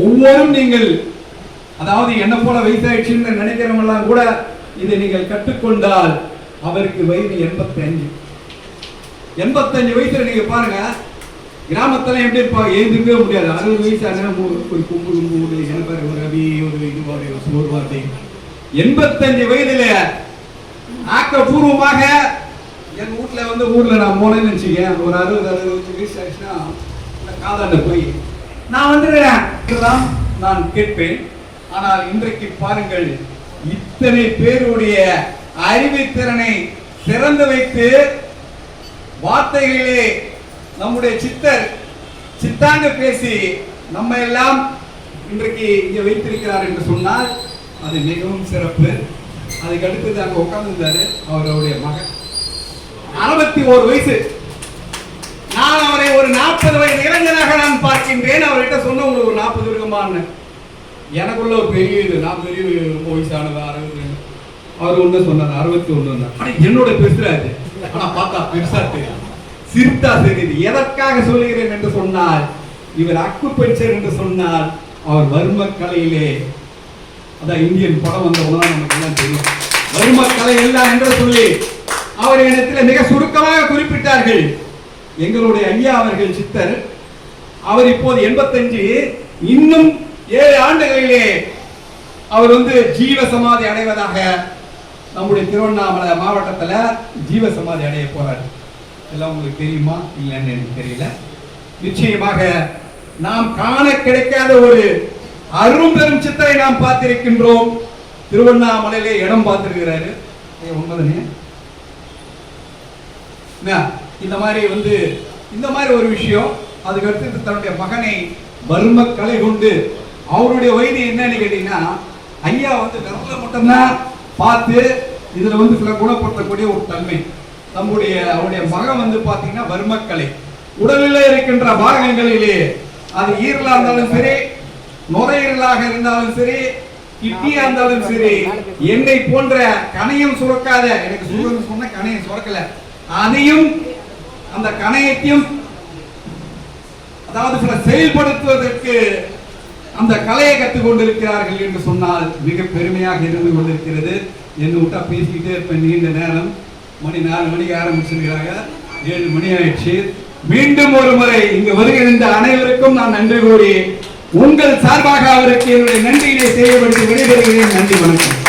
ஒவ்வொரும் நீங்கள் அதாவது என்ன போல வயசாயிடுச்சுன்னு நினைக்கிறவங்க எல்லாம் கூட இதை நீங்கள் கற்றுக்கொண்டால் அவருக்கு வயது எண்பத்தி அஞ்சு எண்பத்தஞ்சு வயசுல நீங்க பாருங்க கிராமத்துல எப்படி இருப்பாங்க? எழுந்திருக்கவே முடியாது. அறுபது வயசு ஆனா ஒரு ஒரு கும்பு கும்பு ஒரு எனப்பாரு ஒரு ரவி ஒரு இது ஒரு சோறு வார்த்தை. எண்பத்தஞ்சு வயதுல ஆக்கப்பூர்வமாக என் வீட்ல வந்து ஊர்ல நான் போனேன்னு வச்சுக்கேன். ஒரு அறுபது அறுபது வயசு ஆச்சுன்னா காதாண்ட போய் நான் வந்துடுறேன் நான் கேட்பேன். ஆனால் இன்றைக்கு பாருங்கள் இத்தனை பேருடைய அறிவுத்திறனை திறந்து வைத்து வார்த்தைகளிலே நம்முடைய சித்தர் சித்தாங்க பேசி நம்ம எல்லாம் இன்றைக்கு இங்கே வைத்திருக்கிறார் என்று சொன்னால் அது மிகவும் சிறப்பு. அதுக்கு அடுத்தது அங்கே உட்கார்ந்துருந்தாரு அவருடைய மகன். அறுபத்தி ஓரு வயசு. நான் அவரை ஒரு நாற்பது வயது இளைஞனாக நான் பார்க்கின்றேன். அவர்கிட்ட உங்களுக்கு ஒரு நாற்பது இருக்குமான்னு எனக்குள்ள ஒரு பெரிய இது நான் பெரிய ரொம்ப வயசானதா அறுபது அவர் ஒண்ணு சொன்னார் அறுபத்தி ஒண்ணு என்னோட பெருசாது ஆனா பார்த்தா பெருசா தெரியும் சிரித்தா தெரியுது எதற்காக சொல்லுகிறேன் என்று சொன்னால் இவர் அக்கு என்று சொன்னால் அவர் வர்ம கலையிலே அதான் இந்தியன் படம் வந்த உடனே நமக்கு எல்லாம் தெரியும். வர்ம கலை எல்லாம் என்று சொல்லி அவர் இடத்துல மிக சுருக்கமாக குறிப்பிட்டார்கள். எங்களுடைய ஐயா அவர்கள் சித்தர் அவர் இப்போது எண்பத்தஞ்சு இன்னும் ஏழு ஆண்டுகளிலே அவர் வந்து ஜீவ சமாதி அடைவதாக நம்முடைய திருவண்ணாமலை மாவட்டத்தில் ஜீவ சமாதி அடைய போறாரு. எல்லாம் உங்களுக்கு தெரியுமா? இல்லைன்னு எனக்கு தெரியல. நிச்சயமாக நாம் காண கிடைக்காத ஒரு அரும் பெரும் சித்தரை நாம் பார்த்திருக்கின்றோம். திருவண்ணாமலையிலே இடம் பார்த்திருக்கிறாரு. உண்மைதானே? இந்த மாதிரி வந்து இந்த மாதிரி ஒரு விஷயம் அதுக்கடுத்து தன்னுடைய மகனை மர்ம கலை கொண்டு அவருடைய வயது என்னன்னு கேட்டீங்கன்னா ஐயா வந்து விரல மட்டும்தான் பார்த்து இதுல வந்து சில குணப்படுத்தக்கூடிய ஒரு தன்மை. நம்முடைய அவருடைய மகன் வந்து பாத்தீங்கன்னா வர்மக்கலை உடலில் இருக்கின்ற பாகங்களிலே அது ஈரலா இருந்தாலும் சரி நுரையீரலாக இருந்தாலும் சரி கிட்டியா இருந்தாலும் சரி என்னை போன்ற கணையம் சுரக்காத எனக்கு சுரன்னு சொன்ன கணையம் சுரக்கல. அதையும் அந்த கணையத்தையும் அதாவது சில செயல்படுத்துவதற்கு அந்த கலையை கற்றுக் கொண்டிருக்கிறார்கள் என்று சொன்னால் மிக பெருமையாக இருந்து கொண்டிருக்கிறது. என்ன விட்டா பேசிக்கிட்டே இருப்பேன் நீண்ட நேரம். மணி நாலு மணிக்கு ஆரம்பிச்சிருக்கிறாங்க. ஏழு மணி ஆயிடுச்சு. மீண்டும் ஒரு முறை இங்கு வருகின்ற அனைவருக்கும் நான் நன்றி கூறி உங்கள் சார்பாக அவருக்கு என்னுடைய நன்றியினை செய்யப்படுத்தி விடைபெறுகிறேன். நன்றி வணக்கம்.